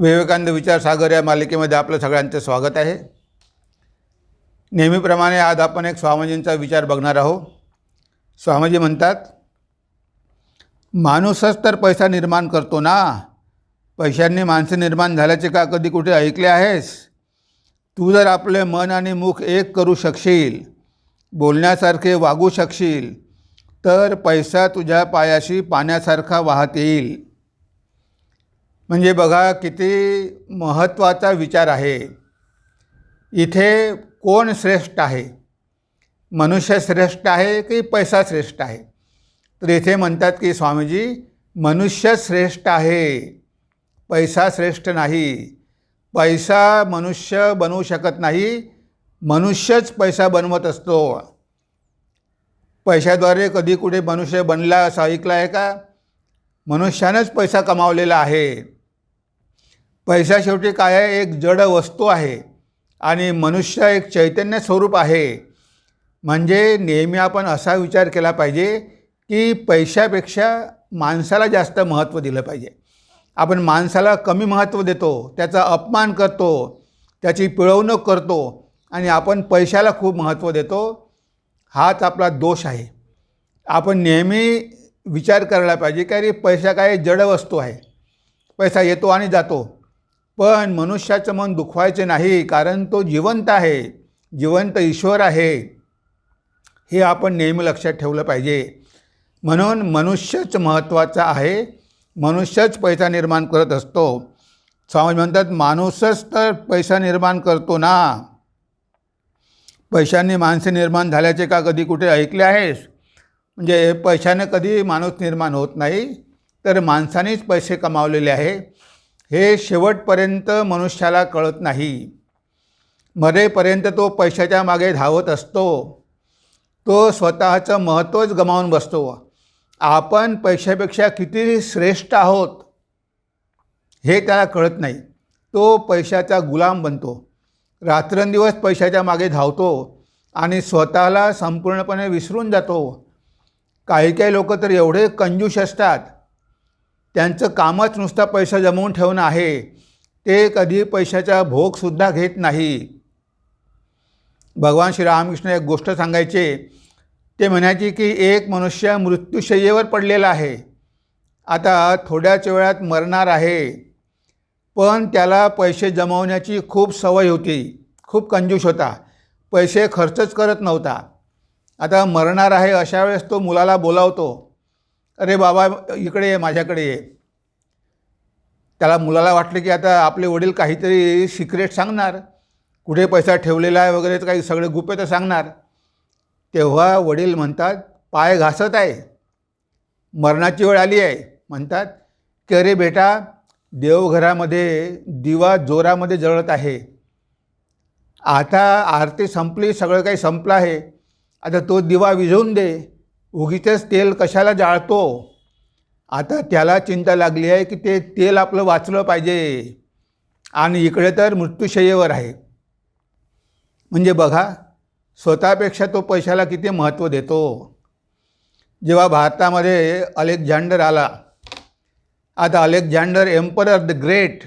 विवेकानंद विचारसागर या मालिकेमध्ये आपलं सगळ्यांचं स्वागत आहे. नेहमीप्रमाणे आज आपण एक स्वामीजींचा विचार बघणार आहोत. स्वामीजी म्हणतात माणूसच तर पैसा निर्माण करतो ना. पैशांनी माणसं निर्माण झाल्याचे का कधी कुठे ऐकले आहेस? तू जर आपले मन आणि मुख एक करू शकशील बोलण्यासारखे वागू शकशील तर पैसा तुझ्या पायाशी पाण्यासारखा वाहत येईल. म्हणजे बघा किती महत्त्वाचा विचार आहे. इथे कोण श्रेष्ठ आहे? मनुष्य श्रेष्ठ आहे की पैसा श्रेष्ठ आहे? तर इथे म्हणतात की स्वामीजी मनुष्य श्रेष्ठ आहे. पैसा श्रेष्ठ नाही. पैसा मनुष्य बनवू शकत नाही. मनुष्यच पैसा बनवत असतो. पैशाद्वारे कधी कुठे मनुष्य बनला असं ऐकलं आहे का? मनुष्यानंच पैसा कमावलेला आहे. पैसा शेवटी काय आहे? एक जड वस्तू आहे. आणि मनुष्य एक चैतन्य स्वरूप आहे. म्हणजे नेहमी आपण असा विचार केला पाहिजे की पैशापेक्षा माणसाला जास्त महत्त्व दिलं पाहिजे. आपण माणसाला कमी महत्त्व देतो त्याचा अपमान करतो त्याची पिळवणूक करतो आणि आपण पैशाला खूप महत्त्व देतो हाच आपला दोष आहे. आपण नेहमी विचार करायला पाहिजे की अरे पैसा काय? जड वस्तू आहे. पैसा येतो आणि जातो. पण मनुष्याचं मन दुखवायचे नाही कारण तो जिवंत आहे जिवंत ईश्वर आहे. हे आपण नेहमी लक्षात ठेवलं पाहिजे. म्हणून मनुष्यच महत्त्वाचा आहे. मनुष्यच पैसा निर्माण करत असतो. स्वामी म्हणतात माणूसच तर पैसा निर्माण करतो ना. पैशांनी माणसे निर्माण झाल्याचे का कधी कुठे ऐकले आहेस? म्हणजे पैशाने कधी माणूस निर्माण होत नाही तर माणसानेच पैसे कमावलेले आहे. हे शेवटपर्यंत मनुष्याला कळत नाही. मरेपर्यंत तो पैशाच्या मागे धावत असतो. तो स्वतःचं महत्त्वच गमावून बसतो. आपण पैशापेक्षा किती श्रेष्ठ आहोत? हे त्याला कळत नाही. तो पैशाचा गुलाम बनतो. रात्रंदिवस पैशाच्या मागे धावतो आणि स्वतःला संपूर्णपणे विसरून जातो. काही काही लोक तर एवढे कंजूश असतात. त्यांचं कामच नुसता पैसा जमवून ठेवणं आहे. ते कधी पैशाचा भोगसुद्धा घेत नाही. भगवान श्रीरामकृष्ण एक गोष्ट सांगायचे. ते म्हणायचे की एक मनुष्य मृत्यूशय्येवर पडलेला आहे. आता थोड्याच वेळात मरणार आहे. पण त्याला पैसे जमवण्याची खूप सवय होती. खूप कंजूश होता. पैसे खर्चच करत नव्हता. आता मरणार आहे अशा वेळेस तो मुलाला बोलावतो. अरे बाबा इकडे ये माझ्याकडे ये. त्याला मुलाला वाटलं की आता आपले वडील काहीतरी सिक्रेट सांगणार. कुठे पैसा ठेवलेला आहे वगैरे काही सगळे गुप्पे तर सांगणार. तेव्हा वडील म्हणतात पाय घासत आहे. मरणाची वेळ आली आहे. म्हणतात की अरे बेटा देवघरामध्ये दिवा जोरामध्ये जळत आहे. आता आरती संपली सगळं काही संपलं आहे. आता तो दिवा विझवून दे. उगीचंच तेल कशाला जाळतो? आता त्याला चिंता लागली आहे की ते तेल आपलं वाचलं पाहिजे. आणि इकडे तर मृत्यूशय्येवर आहे. म्हणजे बघा स्वतःपेक्षा तो पैशाला किती महत्त्व देतो? जेव्हा भारतामध्ये अलेक्झांडर आला आता अलेक्झांडर एम्परर द ग्रेट.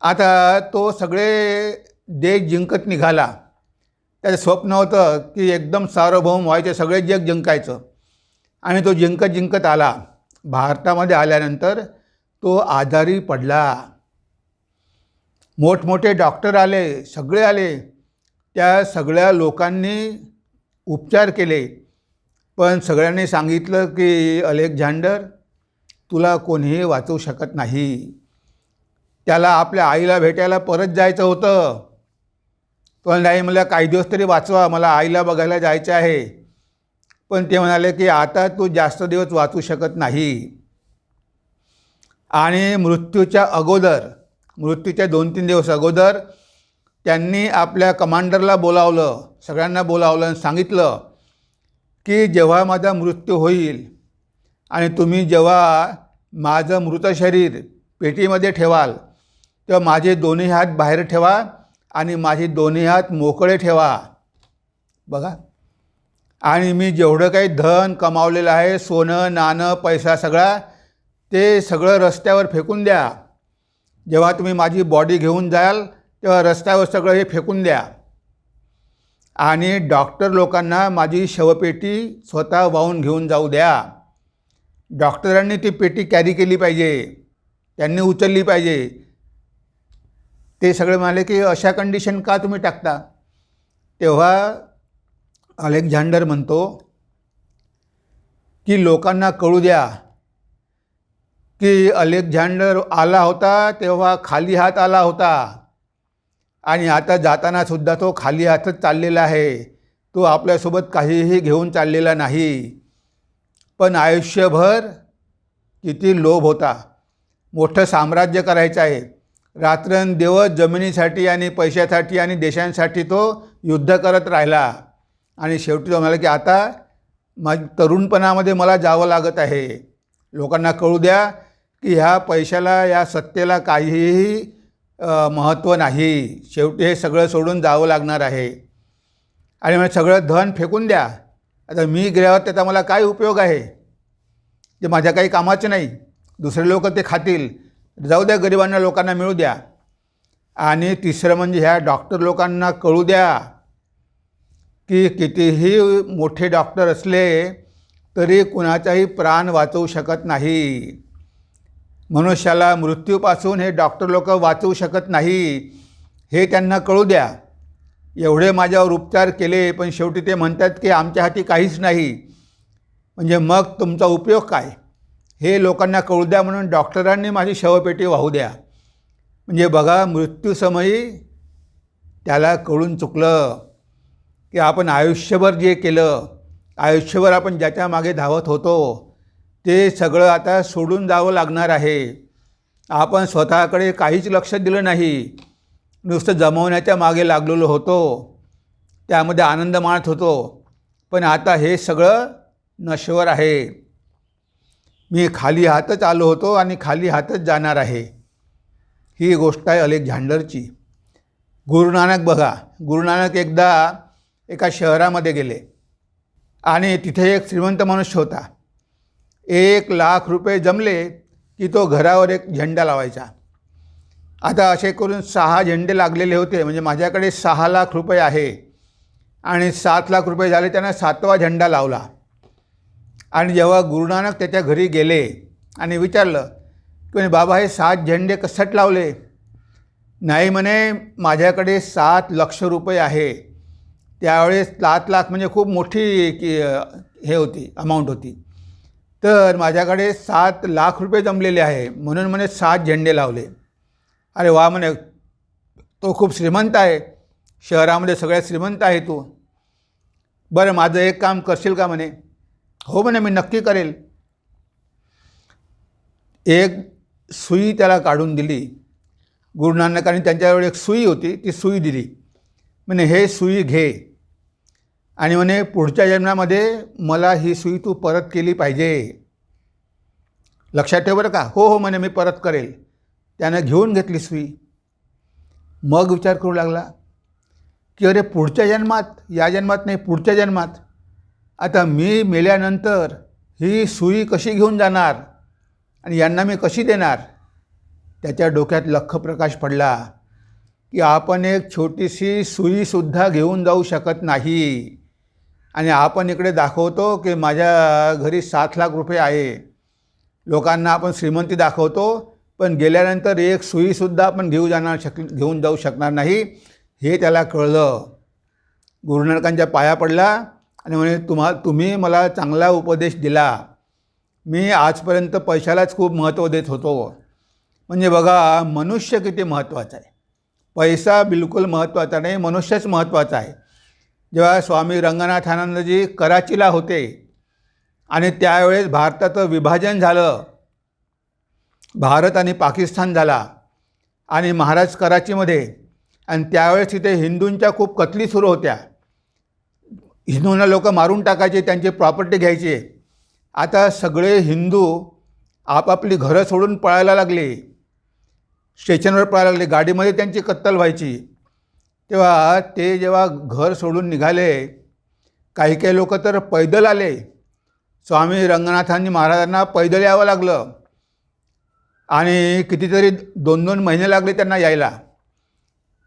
आता तो सगळे देश जिंकत निघाला. त्याचं स्वप्न होतं की एकदम सार्वभौम व्हायचे सगळे जग जिंकायचं. आणि तो जिंकत जिंकत आला. भारतामध्ये आल्यानंतर तो आजारी पडला. मोठमोठे डॉक्टर आले सगळे आले. त्या सगळ्या लोकांनी उपचार केले. पण सगळ्यांनी सांगितलं की अलेक्झांडर तुला कोणीही वाचवू शकत नाही. त्याला आपल्या आईला भेटायला परत जायचं होतं. तो नाही मला काही दिवस तरी वाचवा मला आईला बघायला जायचं आहे. पण ते म्हणाले की आता तू जास्त दिवस वाचू शकत नाही. आणि मृत्यूच्या अगोदर मृत्यूच्या दोन तीन दिवस अगोदर त्यांनी आपल्या कमांडरला बोलावलं सगळ्यांना बोलावलं आणि सांगितलं की जेव्हा माझा मृत्यू होईल आणि तुम्ही जेव्हा माझं मृत शरीर पेटीमध्ये ठेवाल तेव्हा माझे दोन्ही हात बाहेर ठेवा आणि माझे दोन्ही हात मोकळे ठेवा. बघा. आणि मी जेवढं काही धन कमावलेलं आहे सोनं नाणं पैसा सगळा ते सगळं रस्त्यावर फेकून द्या. जेव्हा तुम्ही माझी बॉडी घेऊन जाल तेव्हा रस्त्यावर सगळं हे फेकून द्या. आणि डॉक्टर लोकांना माझी शवपेटी स्वतः वाहून घेऊन जाऊ द्या. डॉक्टरांनी ती पेटी कॅरी केली पाहिजे. त्यांनी उचलली पाहिजे. ते सगळे म्हणाले की अशा कंडिशन का तुम्ही टाकता? तेव्हा अलेक्झांडर म्हणतो की लोकांना कळू द्या की अलेक्झांडर आला होता तेव्हा खाली हात आला होता. आणि आता जातानासुद्धा तो खाली हातच चाललेला आहे. तो आपल्यासोबत काहीही घेऊन चाललेला नाही. पण आयुष्यभर किती लोभ होता. मोठं साम्राज्य करायचं आहे. रात्रंदिवस जमिनीसाठी आणि पैशासाठी आणि देशांसाठी तो युद्ध करत राहिला. आणि शेवटी तो म्हणाला की आता मा तरुणपणामध्ये मला जावं लागत आहे. लोकांना कळू द्या की ह्या पैशाला या सत्तेला काहीही महत्त्व नाही. शेवटी हे सगळं सोडून जावं लागणार आहे. आणि म्हणजे सगळं धन फेकून द्या. आता मी गेल्यावर त्याचा मला काय उपयोग आहे? ते माझ्या काही कामाचं नाही दुसरे लोक ते खातील. जाऊ द्या गरिबांना लोकांना मिळू द्या. आणि तिसरं म्हणजे ह्या डॉक्टर लोकांना कळू द्या की कितीही मोठे डॉक्टर असले तरी कुणाचाही प्राण वाचवू शकत नाही. मनुष्याला मृत्यूपासून हे डॉक्टर लोक वाचवू शकत नाही हे त्यांना कळू द्या. एवढे माझ्यावर उपचार केले पण शेवटी ते म्हणतात की आमच्या हाती काहीच नाही. म्हणजे मग तुमचा उपयोग काय? हे लोकांना कळू द्या म्हणून डॉक्टरांनी माझी शवपेटी वाहू द्या. म्हणजे बघा मृत्यूसमयी त्याला कळून चुकलं की आपण आयुष्यभर जे केलं आयुष्यभर आपण ज्याच्या मागे धावत होतो ते सगळं आता सोडून जावं लागणार आहे. आपण स्वतःकडे काहीच लक्ष दिलं नाही. नुसतं जमवण्याच्या मागे लागलेलो होतो. त्यामध्ये आनंद माणत होतो. पण आता हे सगळं नश्वर आहे. मी खाली हातच आलो होतो आणि खाली हातच जाणार आहे. ही गोष्ट आहे अलेक्झांडरची गुरुनानक बघा गुरुनानक एकदा एका शहरामध्ये गेले आणि तिथे एक श्रीमंत मनुष्य होता. एक लाख रुपये जमले की तो घरावर एक झेंडा लावायचा. आता असे करून सहा झेंडे लागलेले होते म्हणजे माझ्याकडे सहा लाख रुपये आहे. आणि सात लाख रुपये झाले त्यानं सातवा झेंडा लावला. आणि जेव्हा गुरुनानक त्याच्या घरी गेले आणि विचारलं की बाबा हे सात झेंडे कशासाठी लावले? नाही म्हणे माझ्याकडे सात लक्ष रुपये आहे. त्यावेळेस सात लाख म्हणजे खूप मोठी की हे होती अमाऊंट होती. तर माझ्याकडे सात लाख रुपये जमलेले आहे. म्हणून म्हणे सात झेंडे लावले. अरे वा म्हणे तो खूप श्रीमंत आहे. शहरामध्ये सगळ्यात श्रीमंत आहे तू. बरं माझं एक काम करशील का? म्हणे. हो म्हणे मी नक्की करेल. एक सुई त्याला काढून दिली गुरुनानकांनी त्यांच्याजवळ एक सुई होती ती सुई दिली. म्हणे हे सुई घे. आणि म्हणे पुढच्या जन्मामध्ये मला ही सुई तू परत केली पाहिजे. लक्षात ठेव बरं का. हो हो म्हणे मी परत करेल. त्यानं घेऊन घेतली सुई. मग विचार करू लागला की अरे पुढच्या जन्मात या जन्मात नाही पुढच्या जन्मात. आता मी मेल्यानंतर ही सुई कशी घेऊन जाणार आणि यांना मी कशी देणार? त्याच्या डोक्यात लख प्रकाश पडला की आपण एक छोटीशी सुईसुद्धा घेऊन जाऊ शकत नाही. आणि आपण इकडे दाखवतो की माझ्या घरी सात लाख रुपये आहे. लोकांना आपण श्रीमंती दाखवतो पण गेल्यानंतर एक सुईसुद्धा आपण घेऊ जाणार शक घेऊन जाऊ शकणार नाही. हे त्याला कळलं. गुरुनानकांच्या पाया पडला. आणि म्हणे तुम्हा तुम्ही मला चांगला उपदेश दिला. मी आजपर्यंत पैशालाच खूप महत्त्व देत होतो. म्हणजे बघा मनुष्य किती महत्त्वाचा आहे. पैसा बिलकुल महत्त्वाचा नाही मनुष्यच महत्त्वाचा आहे. जेव्हा स्वामी रंगनाथानंदजी कराचीला होते आणि त्यावेळेस भारताचं विभाजन झालं भारत आणि पाकिस्तान झाला आणि महाराज कराचीमध्ये. आणि त्यावेळेस तिथे हिंदूंच्या खूप कतली सुरू होत्या. हिंदूंना लोक मारून टाकायचे त्यांची प्रॉपर्टी घ्यायची. आता सगळे हिंदू आपापली घरं सोडून पळायला लागले. स्टेशनवर पळायला लागले. गाडीमध्ये त्यांची कत्तल व्हायची. तेव्हा ते जेव्हा घर सोडून निघाले काही काही लोक तर पैदल आले. स्वामी रंगनाथांनी महाराजांना पैदल यावं लागलं. आणि कितीतरी दोन दोन महिने लागले त्यांना यायला.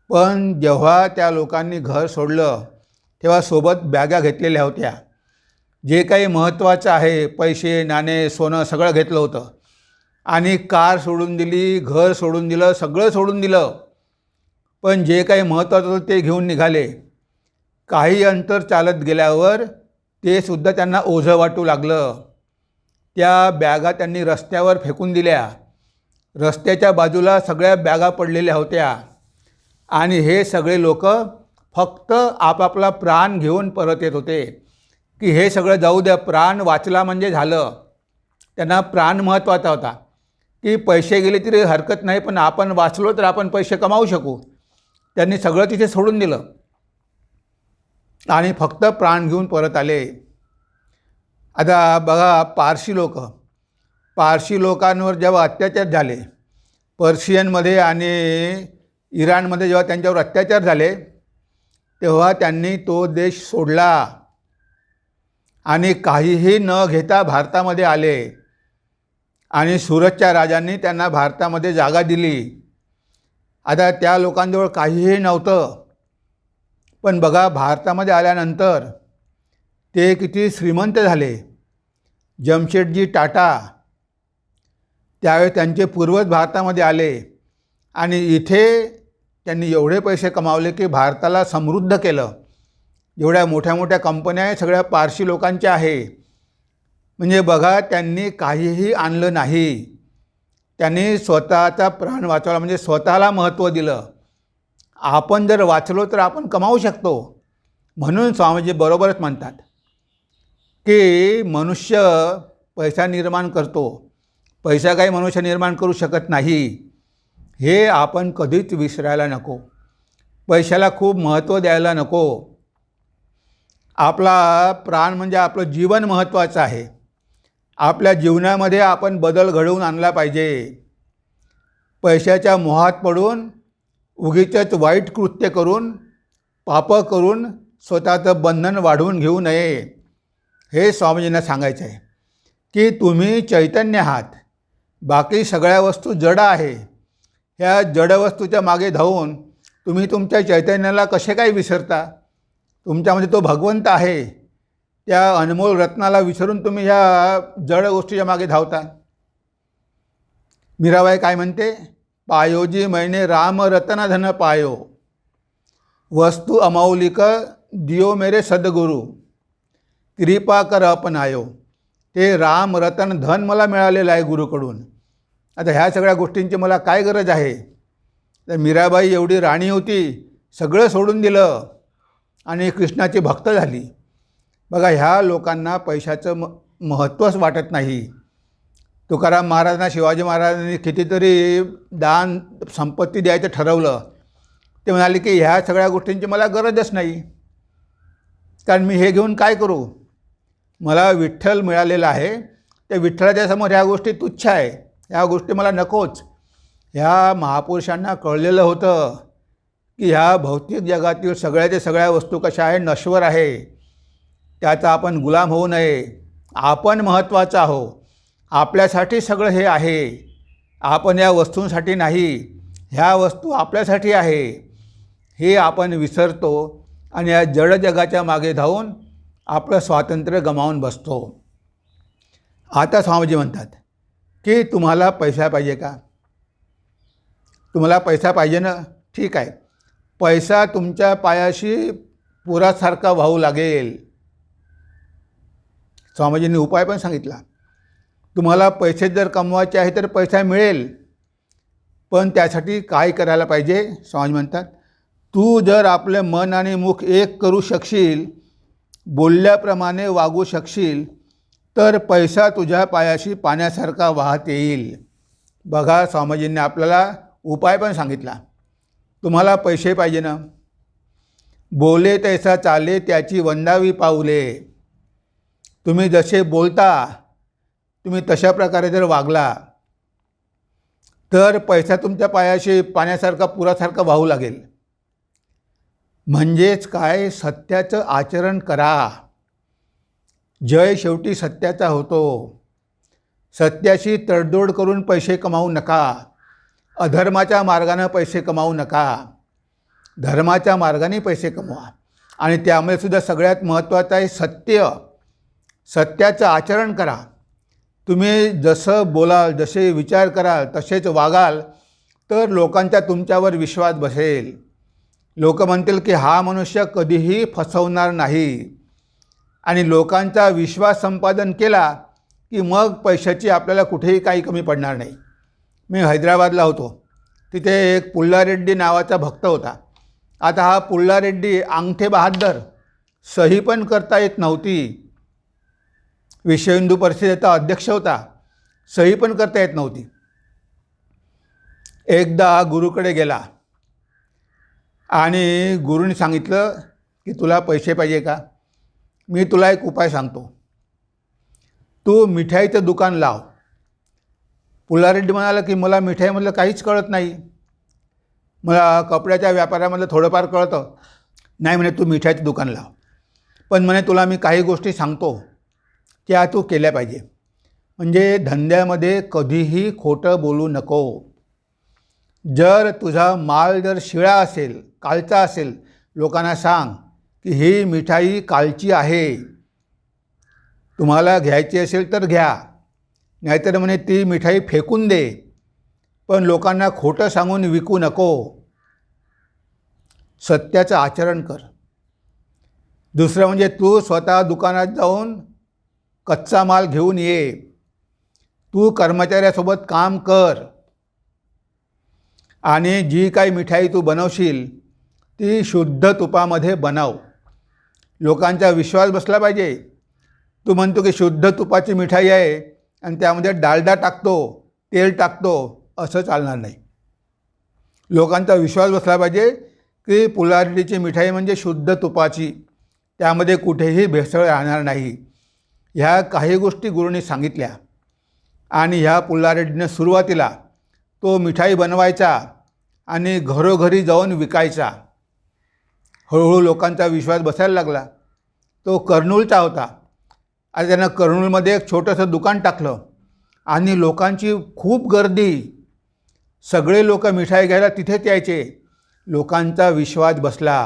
पण जेव्हा त्या लोकांनी घर सोडलं तेव्हा सोबत बॅगा घेतलेल्या होत्या. जे काही महत्त्वाचं आहे पैसे नाणे सोनं सगळं घेतलं होतं. आणि कार सोडून दिली घर सोडून दिलं सगळं सोडून दिलं. पण जे काही महत्त्वाचं होतं ते घेऊन निघाले. काही अंतर चालत गेल्यावर ते सुद्धा त्यांना ओझं वाटू लागलं. त्या बॅगा त्यांनी रस्त्यावर फेकून दिल्या. रस्त्याच्या बाजूला सगळ्या बॅगा पडलेल्या होत्या. आणि हे सगळे लोक फक्त आपापला प्राण घेऊन परत येत होते. की हे सगळं जाऊ द्या प्राण वाचला म्हणजे झालं. त्यांना प्राण महत्त्वाचा होता. की पैसे गेले तरी हरकत नाही पण आपण वाचलो तर आपण पैसे कमावू शकू. त्यांनी सगळं तिथे सोडून दिलं. आणि फक्त प्राण घेऊन परत आले. आता बघा पारशी लोक. पारशी लोकांवर जेव्हा अत्याचार झाले पर्शियनमध्ये आणि इराणमध्ये जेव्हा त्यांच्यावर अत्याचार झाले तेव्हा त्यांनी तो देश सोडला. आणि काहीही न घेता भारतामध्ये आले. आणि सुरतच्या राजांनी त्यांना भारतामध्ये जागा दिली. आता त्या लोकांजवळ काहीही नव्हतं. पण बघा भारतामध्ये आल्यानंतर ते किती श्रीमंत झाले. जमशेदजी टाटा त्यावेळी त्यांचे पूर्वज भारतामध्ये आले. आणि इथे त्यांनी एवढे पैसे कमावले की भारताला समृद्ध केलं. एवढ्या मोठ्या मोठ्या कंपन्या आहे सगळ्या पारशी लोकांच्या आहे. म्हणजे बघा त्यांनी काहीही आणलं नाही. त्यांनी स्वतःचा प्राण वाचवला म्हणजे स्वतःला महत्त्व दिलं. आपण जर वाचलो तर आपण कमावू शकतो. म्हणून स्वामीजी बरोबरच म्हणतात की मनुष्य पैसा निर्माण करतो. पैसा काही मनुष्य निर्माण करू शकत नाही. हे आपण कधीच विसरायला नको. पैशाला खूप महत्त्व द्यायला नको. आपला प्राण म्हणजे आपलं जीवन महत्त्वाचं आहे. आपल्या जीवनामध्ये आपण बदल घडवून आणला पाहिजे. पैशाच्या मोहात पडून उगीचंच वाईट कृत्य करून पापं करून स्वतःचं बंधन वाढवून घेऊ नये. हे स्वामीजींना सांगायचं आहे. की तुम्ही चैतन्य आहात. बाकी सगळ्या वस्तू जड आहे. ह्या जडवस्तूच्या मागे धावून तुम्ही तुमच्या चैतन्याला कसे काय विसरता? तुमच्यामध्ये तो भगवंत आहे. त्या अनमोल रत्नाला विसरून तुम्ही ह्या जड गोष्टीच्या मागे धावता. मीराबाई काय म्हणते? पायोजी मैने राम रतन धन पायो. वस्तू अमौलिक दियो मेरे सद्गुरू. कृपा कर अपनायो. ते राम रतन धन मला मिळालेलं आहे गुरुकडून. आता ह्या सगळ्या गोष्टींची मला काय गरज आहे? तर मीराबाई एवढी राणी होती सगळं सोडून दिलं आणि कृष्णाची भक्त झाली. बघा ह्या लोकांना पैशाचं म महत्त्वच वाटत नाही. तुकाराम महाराजांना शिवाजी महाराजांनी कितीतरी दान संपत्ती द्यायचं ठरवलं. ते म्हणाले की ह्या सगळ्या गोष्टींची मला गरजच नाही. कारण मी हे घेऊन काय करू? मला विठ्ठल मिळालेला आहे. त्या विठ्ठलाच्या समोर ह्या गोष्टी तुच्छ आहे. ह्या गोष्टी मला नकोच. ह्या महापुरुषांना कळलेलं होतं की ह्या भौतिक जगातील सगळ्याच्या सगळ्या वस्तू कशा आहे नश्वर आहे. त्याचा आपण गुलाम होऊ नये. आपण महत्त्वाचं आहो आपल्यासाठी सगळं हे आहे. आपण या वस्तूंसाठी नाही. ह्या वस्तू आपल्यासाठी आहे. हे आपण विसरतो आणि या जड जगाच्या मागे धावून आपलं स्वातंत्र्य गमावून बसतो. आता स्वामीजी म्हणतात की तुम्हाला पैसा पाहिजे का? तुम्हाला पैसा पाहिजे ना? ठीक आहे. पैसा तुमच्या पायाशी पुरासारखा वाहू लागेल. स्वामीजींनी उपाय पण सांगितला. तुम्हाला पैसे जर कमवायचे आहे तर पैसा मिळेल. पण त्यासाठी काय करायला पाहिजे? स्वामी म्हणतात तू जर आपले मन आणि मुख एक करू शकशील बोलल्याप्रमाणे वागू शकशील तर पैसा तुझ्या पायाशी पाण्यासारखा वाहत येईल. बघा स्वामीजींनी आपल्याला उपाय पण सांगितला. तुम्हाला पैसे पाहिजे ना? बोले तैसा चाले त्याची वंदावी पाऊले. तुम्ही जसे बोलता तुम्ही तशा प्रकारे जर वागला तर पैसा तुमच्या पायाशी पाण्यासारखा पुरासारखा वाहू लागेल. म्हणजेच काय? सत्याचं आचरण करा. जय शेवटी सत्याचा होतो. सत्याशी तडजोड करून पैसे कमावू नका. अधर्माच्या मार्गानं पैसे कमावू नका. धर्माच्या मार्गाने पैसे कमवा. आणि त्यामुळे सुद्धा सगळ्यात महत्त्वाचं आहे सत्य. सत्याचं आचरण करा. तुम्ही जसं बोलाल जसे विचार कराल तसेच वागाल तर लोकांचा तुमच्यावर विश्वास बसेल. लोक म्हणतील की हा मनुष्य कधीही फसवणार नाही. आणि लोकांचा विश्वास संपादन केला की मग पैशाची आपल्याला कुठेही काही कमी पडणार नाही. मी हैदराबादला होतो. तिथे एक पुल्लारेड्डी नावाचा भक्त होता. आता हा पुल्लारेड्डी अंगठे बहादर सही पण करता येत नव्हती. विश्व हिंदू परिषदेचा अध्यक्ष होता. सही पण करता येत नव्हती. एकदा गुरुकडे गेला. आणि गुरुने सांगितलं की तुला पैसे पाहिजे का? मी तुला एक उपाय सांगतो. तू मिठाईचं दुकान लाव. पुलारेड्डी म्हणाला की मला मिठाईमधलं काहीच कळत नाही. मला कपड्याच्या व्यापारामधलं थोडंफार कळतं. नाही म्हणे तू मिठाईचं दुकान लाव. पण म्हणे तुला मी काही गोष्टी सांगतो त्या तू केल्या पाहिजे. म्हणजे धंद्यामध्ये कधीही खोटं बोलू नको. जर तुझा माल जर शिळा असेल कालचा असेल लोकांना सांग की ही मिठाई कालची आहे. तुम्हाला घ्यायची असेल तर घ्या. नाहीतर म्हणे ती मिठाई फेकून दे. पण लोकांना खोटं सांगून विकू नको. सत्याचं आचरण कर. दुसरं म्हणजे तू स्वतः दुकानात जाऊन कच्चा माल घेऊन ये. तू कर्मचाऱ्यासोबत काम कर. आणि जी काही मिठाई तू बनवशील ती शुद्ध तुपामध्ये बनव. लोकांचा विश्वास बसला पाहिजे. तू म्हणतो की शुद्ध तुपाची मिठाई आहे आणि त्यामध्ये डालडा टाकतो तेल टाकतो असं चालणार नाही. लोकांचा विश्वास बसला पाहिजे की पुलारडीची मिठाई म्हणजे शुद्ध तुपाची. त्यामध्ये कुठेही भेसळ राहणार नाही. ह्या काही गोष्टी गुरुनी सांगितल्या. आणि ह्या पुल्लारेड्डीनं सुरुवातीला तो मिठाई बनवायचा आणि घरोघरी जाऊन विकायचा. हळूहळू लोकांचा विश्वास बसायला लागला. तो कर्नूलचा होता. आणि त्यानं कर्नूलमध्ये एक छोटंसं दुकान टाकलं. आणि लोकांची खूप गर्दी. सगळे लोक मिठाई घ्यायला तिथेच यायचे. लोकांचा विश्वास बसला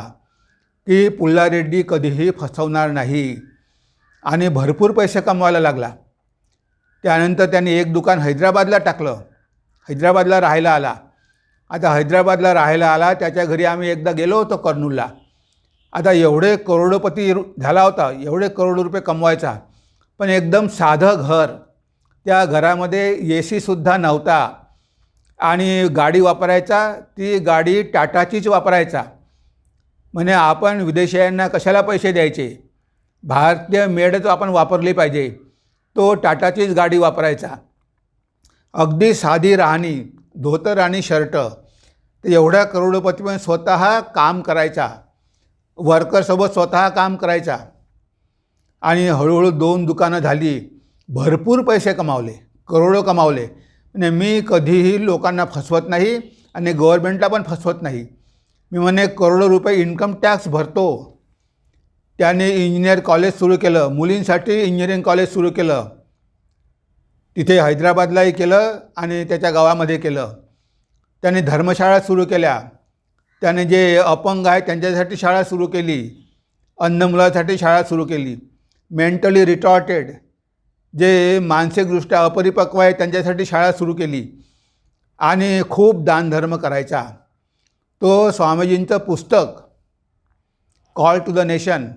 की पुल्लारेड्डी कधीही फसवणार नाही. आणि भरपूर पैसे कमवायला लागला. त्यानंतर त्यांनी एक दुकान हैदराबादला टाकलं. हैदराबादला राहायला आला. आता हैदराबादला राहायला आला त्याच्या घरी आम्ही एकदा गेलो होतो कर्नूलला. आता एवढे करोडोपती झाला होता एवढे करोड रुपये कमवायचा. पण एकदम साधं घर. त्या घरामध्ये ए सीसुद्धा नव्हता. आणि गाडी वापरायचा ती गाडी टाटाचीच वापरायचा. म्हणजे आपण विदेशीयांना कशाला पैसे द्यायचे? भारतीय मेडच आपण वापरली पाहिजे. तो टाटाचीच गाडी वापरायचा. अगदी साधी राहणी धोतर आणि शर्ट. एवढ्या एवढ्या पण स्वतः काम करायचा. वर्करसोबत स्वतः काम करायचा. आणि हळूहळू दोन दुकानं झाली. भरपूर पैसे कमावले करोडो कमावले. म्हणजे मी कधीही लोकांना फसवत नाही आणि गव्हर्मेंटला पण फसवत नाही. मी म्हणे करोडो रुपये इन्कम टॅक्स भरतो. त्याने इंजिनियर कॉलेज सुरू केलं. मुलींसाठी इंजिनिअरिंग कॉलेज सुरू केलं. तिथे हैदराबादलाही केलं आणि त्याच्या गावामध्ये केलं. त्याने धर्मशाळा सुरू केल्या. त्याने जे अपंग आहे त्यांच्यासाठी शाळा सुरू केली. अन्न मुलासाठी शाळा सुरू केली. मेंटली रिटॉर्टेड जे मानसिकदृष्ट्या अपरिपक्व आहे त्यांच्यासाठी शाळा सुरू केली. आणि खूप दानधर्म करायचा. तो स्वामीजींचं पुस्तक कॉल टू द नेशन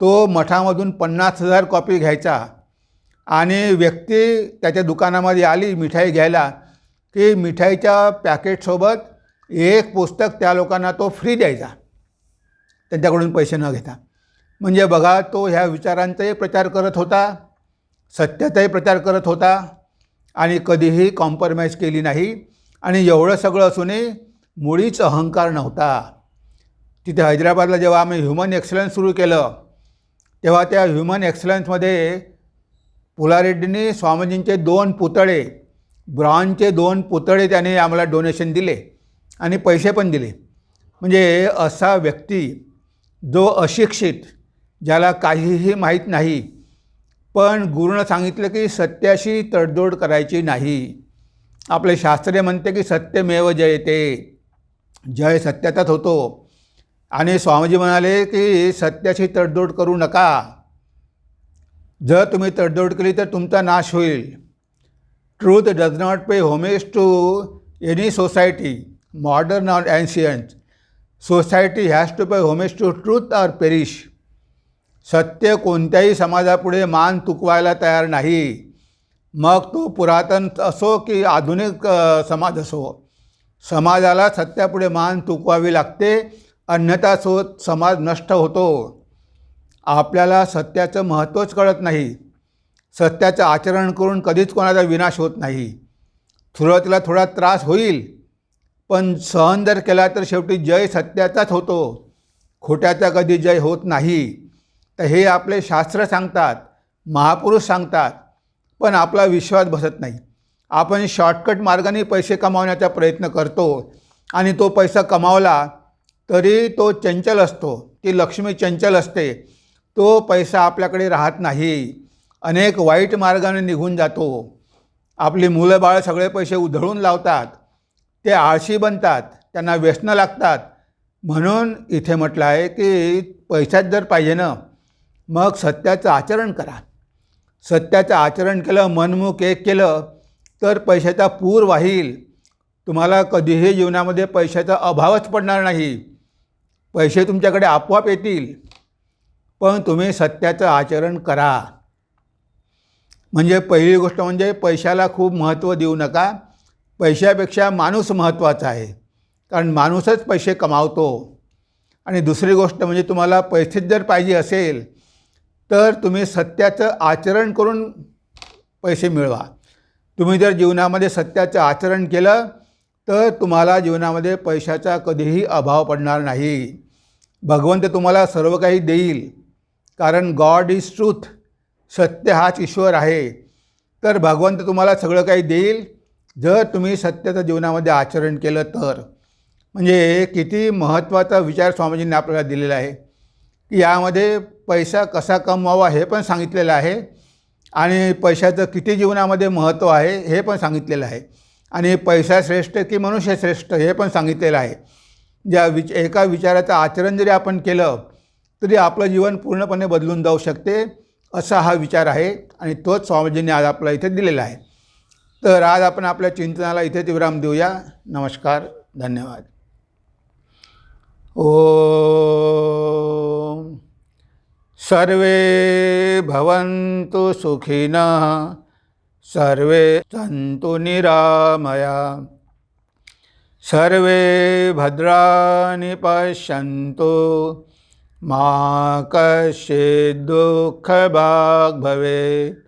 तो मठामधून पन्नास हजार कॉपी घ्यायचा. आणि व्यक्ती त्याच्या दुकानामध्ये आली मिठाई घ्यायला की मिठाईच्या पॅकेटसोबत एक पुस्तक त्या लोकांना तो फ्री द्यायचा. त्यांच्याकडून पैसे न घेता. म्हणजे बघा तो ह्या विचारांचाही प्रचार करत होता सत्याचाही प्रचार करत होता आणि कधीही कॉम्प्रमाइज केली नाही. आणि एवढं सगळं असूनही मुळीच अहंकार नव्हता. तिथे हैदराबादला जेव्हा आम्ही ह्युमन एक्सलन्स सुरू केलं तेव्हा त्या ह्युमन एक्सलन्समध्ये पुलारेड्डींनी स्वामीजींचे दोन पुतळे ब्रॉन्झचे दोन पुतळे त्याने आम्हाला डोनेशन दिले. आणि पैसे पण दिले. म्हणजे असा व्यक्ती जो अशिक्षित ज्याला काहीही माहीत नाही पण गुरुनं सांगितलं की सत्याशी तडजोड करायची नाही. आपले शास्त्रीय म्हणते की सत्यमेव जयते. जय सत्यातच होतो. आणि स्वामीजी म्हणाले की सत्याशी तडजोड करू नका. जर तुम्ही तडजोड केली तर तुमचा नाश होईल. Truth does not pay homage to any society modern or ancient society has to pay homage to truth or perish सत्य कोणत्याही समाजापुढे मान तुकवायला तयार नाही. मग तो पुरातन असो की आधुनिक समाज असो. समाजाला सत्यापुढे मान तुकवावी लागते अन्यथा सो समाज नष्ट होतो. आपल्याला सत्याचं महत्त्वच कळत नाही. सत्याचं आचरण करून कधीच कोणाचा विनाश होत नाही. सुरुवातीला थोडा त्रास होईल पण सहन जर केला तर शेवटी जय सत्याचाच होतो. खोट्याचा कधी जय होत नाही. तर हे आपले शास्त्र सांगतात महापुरुष सांगतात पण आपला विश्वास बसत नाही. आपण शॉर्टकट मार्गाने पैसे कमावण्याचा प्रयत्न करतो आणि तो पैसा कमावला तरी तो चंचल असतो. ती लक्ष्मी चंचल असते. तो पैसा आपल्याकडे राहत नाही. अनेक वाईट मार्गाने निघून जातो. आपली मुलं बाळं सगळे पैसे उधळून लावतात. ते आळशी बनतात त्यांना व्यसनं लागतात. म्हणून इथे म्हटलं आहे की पैशात जर पाहिजे ना मग सत्याचं आचरण करा. सत्याचं आचरण केलं मनमुख एक केलं तर पैशाचा पूर वाहील. तुम्हाला कधीही जीवनामध्ये पैशाचा अभावच पडणार नाही. पैसे तुमच्याकडे आपोआप येतील. पण तुम्ही सत्याचं आचरण करा. म्हणजे पहिली गोष्ट म्हणजे पैशाला खूप महत्त्व देऊ नका. पैशापेक्षा माणूस महत्त्वाचा आहे. कारण माणूसच पैसे कमावतो. आणि दुसरी गोष्ट म्हणजे तुम्हाला पैसेच जर पाहिजे असेल तर तुम्ही सत्याचं आचरण करून पैसे मिळवा. तुम्ही जर जीवनामध्ये सत्याचं आचरण केलं तर तुम्हाला जीवनामध्ये पैशाचा कधीही अभाव पडणार नाही. भगवंत तुम्हाला सर्व काही देईल. कारण गॉड इज ट्रूथ सत्य हाच ईश्वर आहे. तर भगवंत तुम्हाला सगळं काही देईल. जर तुम्ही सत्याचं जीवनामध्ये आचरण केलं तर म्हणजे किती महत्त्वाचा विचार स्वामीजींनी आपल्याला दिलेला आहे की यामध्ये पैसा कसा कमवावा हे पण सांगितलेलं आहे आणि पैशाचं किती जीवनामध्ये महत्त्व आहे हे पण सांगितलेलं आहे आणि पैसा श्रेष्ठ की मनुष्य श्रेष्ठ हे पण सांगितलेलं आहे. ज्या विच एका विचाराचं आचरण जरी आपण केलं तरी आपलं जीवन पूर्णपणे बदलून जाऊ शकते असा हा विचार आहे आणि तोच स्वामीजींनी आज आपल्या इथे दिलेला आहे. तर आज आपण आपल्या चिंतनाला इथेच विराम देऊया. नमस्कार धन्यवाद. ओ सर्वे भवन्तु सुखिनः सर्वे सन्तु निरामया सर्वे भद्राणि पश्यन्तु मा कश्चित् दुःखभाग् भवेत्।